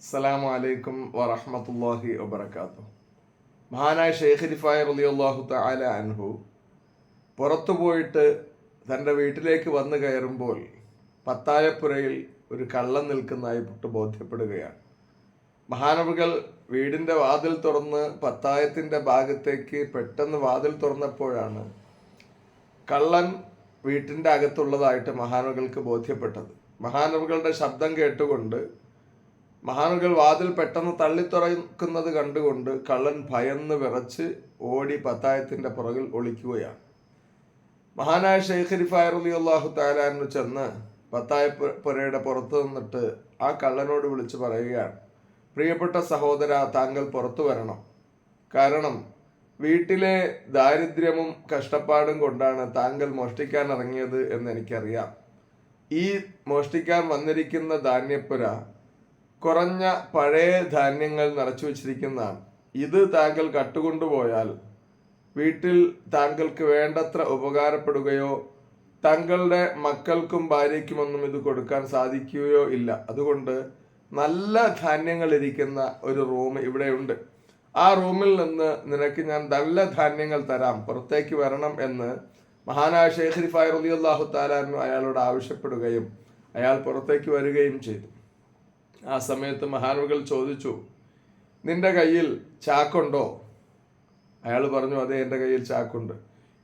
അസ്സലാമു അലൈക്കും വറഹ്മത്തുള്ളാഹി വബർക്കാത്തു മഹാനായ ഷെയ്ഖ് റിഫായ് റളിയല്ലാഹു തആല അൻഹു പുറത്തു പോയിട്ട് തന്റെ വീട്ടിലേക്ക് വന്നു കയറുമ്പോൾ പത്തായപ്പുരയിൽ ഒരു കള്ളം നിൽക്കുന്നതായി പുട്ട് ബോധ്യപ്പെടുകയാണ്. മഹാനവുകൾ വീടിന്റെ വാതിൽ തുറന്ന് പത്തായത്തിന്റെ ഭാഗത്തേക്ക് പെട്ടെന്ന് വാതിൽ തുറന്നപ്പോഴാണ് കള്ളൻ വീട്ടിന്റെ അകത്തുള്ളതായിട്ട് മഹാനവുകൾക്ക് ബോധ്യപ്പെട്ടത്. മഹാനവുകളുടെ ശബ്ദം കേട്ടുകൊണ്ട് മഹാനുകൾ വാതിൽ പെട്ടെന്ന് തള്ളിത്തുറക്കുന്നത് കണ്ടുകൊണ്ട് കള്ളൻ ഭയന്ന് വിറച്ച് ഓടി പത്തായത്തിന്റെ പുറകിൽ ഒളിക്കുകയാണ്. മഹാനായ ഷെയ്ഖ് റിഫായർ അലി അള്ളാഹു താലാനു ചെന്ന് പത്തായ പുരയുടെ പുറത്ത് നിന്നിട്ട് ആ കള്ളനോട് വിളിച്ച് പറയുകയാണ് പ്രിയപ്പെട്ട സഹോദര താങ്കൾ പുറത്തു വരണം. കാരണം വീട്ടിലെ ദാരിദ്ര്യവും കഷ്ടപ്പാടും കൊണ്ടാണ് താങ്കൾ മോഷ്ടിക്കാൻ ഇറങ്ങിയത് എന്ന് എനിക്കറിയാം. ഈ മോഷ്ടിക്കാൻ വന്നിരിക്കുന്ന ധാന്യപ്പുര കുറഞ്ഞ പഴയ ധാന്യങ്ങൾ നിറച്ചു വച്ചിരിക്കുന്നതാണ്. ഇത് താങ്കൾ കട്ടുകൊണ്ടുപോയാൽ വീട്ടിൽ താങ്കൾക്ക് വേണ്ടത്ര ഉപകാരപ്പെടുകയോ താങ്കളുടെ മക്കൾക്കും ഭാര്യയ്ക്കുമൊന്നും ഇത് കൊടുക്കാൻ സാധിക്കുകയോ ഇല്ല. അതുകൊണ്ട് നല്ല ധാന്യങ്ങൾ ഇരിക്കുന്ന ഒരു റൂം ഇവിടെയുണ്ട് ആ റൂമിൽ നിന്ന് നിനക്ക് ഞാൻ നല്ല ധാന്യങ്ങൾ തരാം. പുറത്തേക്ക് വരണം എന്ന് മഹാനായ ഷെയ്ഖ് റിഫായ് അള്ളാഹു താലാനു അയാളോട് ആവശ്യപ്പെടുകയും അയാൾ പുറത്തേക്ക് വരികയും ചെയ്തു. ആ സമയത്ത് മഹാനുകൾ ചോദിച്ചു നിന്റെ കയ്യിൽ ചാക്കുണ്ടോ? അയാൾ പറഞ്ഞു അതെ എന്റെ കയ്യിൽ ചാക്കുണ്ട്.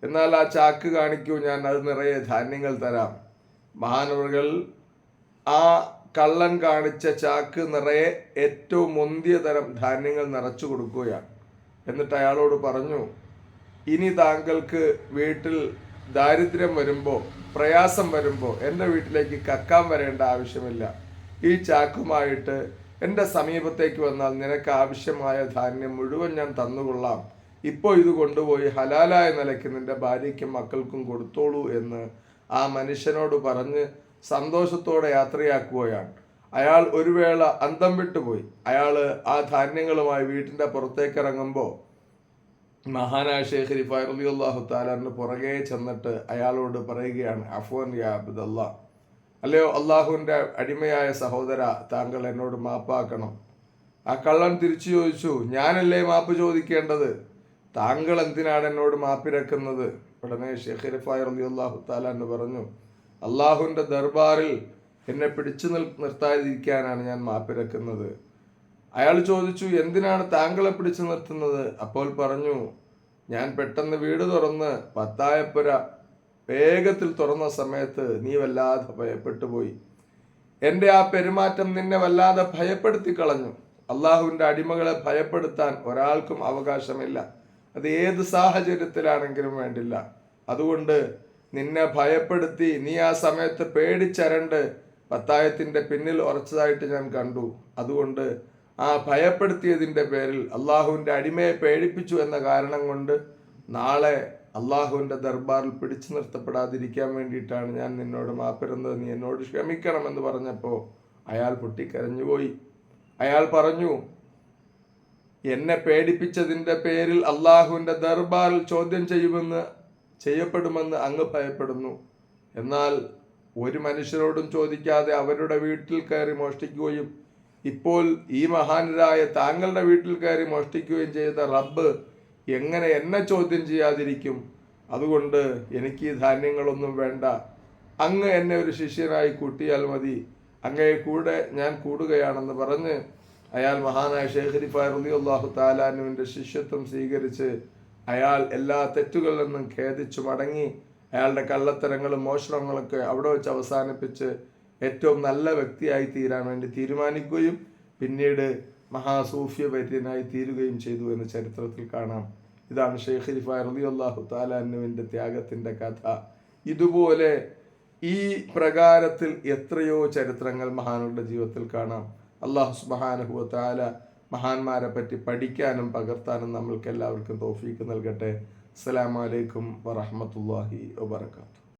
എന്നാൽ ആ ചാക്ക് കാണിക്കൂ ഞാൻ അത് നിറയെ ധാന്യങ്ങൾ തരാം. മഹാനവറുകൾ ആ കള്ളൻ കാണിച്ച ചാക്ക് നിറയെ ഏറ്റവും മുന്തിയ തരം ധാന്യങ്ങൾ നിറച്ചു കൊടുക്കുകയാണ്. എന്നിട്ട് അയാളോട് പറഞ്ഞു ഇനി താങ്കൾക്ക് വീട്ടിൽ ദാരിദ്ര്യം വരുമ്പോൾ പ്രയാസം വരുമ്പോൾ എന്റെ വീട്ടിലേക്ക് കക്കാൻ വരേണ്ട ആവശ്യമില്ല. ഈ ചാക്കുമായിട്ട് എന്റെ സമീപത്തേക്ക് വന്നാൽ നിനക്ക് ആവശ്യമായ ധാന്യം മുഴുവൻ ഞാൻ തന്നുകൊള്ളാം. ഇപ്പോൾ ഇത് കൊണ്ടുപോയി ഹലാലായ നിലയ്ക്ക് നിന്റെ ഭാര്യയ്ക്കും മക്കൾക്കും കൊടുത്തോളൂ എന്ന് ആ മനുഷ്യനോട് പറഞ്ഞ് സന്തോഷത്തോടെ യാത്രയാക്കുകയാണ്. അയാൾ ഒരു വേള അന്തം വിട്ടുപോയി. അയാൾ ആ ധാന്യങ്ങളുമായി വീട്ടിന്റെ പുറത്തേക്ക് ഇറങ്ങുമ്പോൾ മഹാനായ ഷേഖ് റിഫായ് അള്ളാഹു താലാറിന് പുറകെ ചെന്നിട്ട് അയാളോട് പറയുകയാണ് അഫോൻ യാ അബ്ദല്ലാ. അല്ലയോ അള്ളാഹുവിന്റെ അടിമയായ സഹോദര താങ്കൾ എന്നോട് മാപ്പാക്കണം. ആ കള്ളൻ തിരിച്ചു ചോദിച്ചു ഞാനല്ലേ മാപ്പ് ചോദിക്കേണ്ടത്? താങ്കൾ എന്തിനാണ് എന്നോട് മാപ്പിരക്കുന്നത് ഉടനെ ഷെയ്ഖ് റിഫായ് താല എന്ന് പറഞ്ഞു അള്ളാഹുവിന്റെ ദർബാറിൽ എന്നെ പിടിച്ചു നിൽ നിർത്താതിരിക്കാനാണ് ഞാൻ മാപ്പിരക്കുന്നത് അയാൾ ചോദിച്ചു എന്തിനാണ് താങ്കളെ പിടിച്ചു നിർത്തുന്നത്? അപ്പോൾ പറഞ്ഞു ഞാൻ പെട്ടെന്ന് വീട് തുറന്ന് പത്തായപ്പുര വേഗത്തിൽ തുറന്ന സമയത്ത് നീ വല്ലാതെ ഭയപ്പെട്ടു പോയി എന്റെ ആ പെരുമാറ്റം നിന്നെ വല്ലാതെ ഭയപ്പെടുത്തി കളഞ്ഞു. അള്ളാഹുവിന്റെ അടിമകളെ ഭയപ്പെടുത്താൻ ഒരാൾക്കും അവകാശമില്ല. അത് ഏത് സാഹചര്യത്തിലാണെങ്കിലും വേണ്ടില്ല. അതുകൊണ്ട് നിന്നെ ഭയപ്പെടുത്തി നീ ആ സമയത്ത് പേടിച്ചരണ്ട് പത്തായത്തിന്റെ പിന്നിൽ ഉറച്ചതായിട്ട് ഞാൻ കണ്ടു. അതുകൊണ്ട് ആ ഭയപ്പെടുത്തിയതിന്റെ പേരിൽ അള്ളാഹുവിന്റെ അടിമയെ പേടിപ്പിച്ചു എന്ന കാരണം കൊണ്ട് നാളെ അള്ളാഹുവിന്റെ ദർബാറിൽ പിടിച്ചു നിർത്തപ്പെടാതിരിക്കാൻ വേണ്ടിയിട്ടാണ് ഞാൻ നിന്നോട് മാപ്പിരുന്നത് നീ എന്നോട് ക്ഷമിക്കണമെന്ന് പറഞ്ഞപ്പോൾ അയാൾ പൊട്ടിക്കരഞ്ഞുപോയി. അയാൾ പറഞ്ഞു എന്നെ പേടിപ്പിച്ചതിന്റെ പേരിൽ അള്ളാഹുവിന്റെ ദർബാറിൽ ചോദ്യം ചെയ്യുമെന്ന് ചെയ്യപ്പെടുമെന്ന് അങ്ങ് ഭയപ്പെടുന്നു. എന്നാൽ ഒരു മനുഷ്യരോടും ചോദിക്കാതെ അവരുടെ വീട്ടിൽ കയറി മോഷ്ടിക്കുകയും ഇപ്പോൾ ഈ മഹാനരായ താങ്കളുടെ വീട്ടിൽ കയറി മോഷ്ടിക്കുകയും ചെയ്ത റബ്ബ് എങ്ങനെ എന്നെ ചോദ്യം ചെയ്യാതിരിക്കും? അതുകൊണ്ട് എനിക്ക് ഈ ധാന്യങ്ങളൊന്നും വേണ്ട. അങ്ങ് എന്നെ ഒരു ശിഷ്യനായി കൂട്ടിയാൽ മതി. അങ്ങയെ കൂടെ ഞാൻ കൂടുകയാണെന്ന് പറഞ്ഞ് അയാൾ മഹാനായ ഷെയ്ഖ് റിഫായ് അള്ളാഹു താലാനുവിന്റെ ശിഷ്യത്വം സ്വീകരിച്ച് അയാൾ എല്ലാ തെറ്റുകളിൽ നിന്നും ഖേദിച്ചു മടങ്ങി അയാളുടെ കള്ളത്തരങ്ങളും മോഷണങ്ങളൊക്കെ അവിടെ വെച്ച് അവസാനിപ്പിച്ച് ഏറ്റവും നല്ല വ്യക്തിയായി തീരാൻ വേണ്ടി തീരുമാനിക്കുകയും പിന്നീട് മഹാസൂഫ്യ വൈദ്യനായി തീരുകയും ചെയ്തു എന്ന് ചരിത്രത്തിൽ കാണാം. ഇതാണ് ഷെയ്ഖ് റിഫായ് റളിയല്ലാഹു താലാനുവിന്റെ ത്യാഗത്തിന്റെ കഥ. ഇതുപോലെ ഈ പ്രകാരത്തിൽ എത്രയോ ചരിത്രങ്ങൾ മഹാനുകളുടെ ജീവിതത്തിൽ കാണാം. അള്ളാഹു സുബാനഹു താല മഹാന്മാരെ പറ്റി പഠിക്കാനും പകർത്താനും നമ്മൾക്ക് എല്ലാവർക്കും തോഫീക്ക് നൽകട്ടെ. അസ്സലാമു അലൈക്കും വറഹ്മത്തുള്ളാഹി വബർക്കാത്തു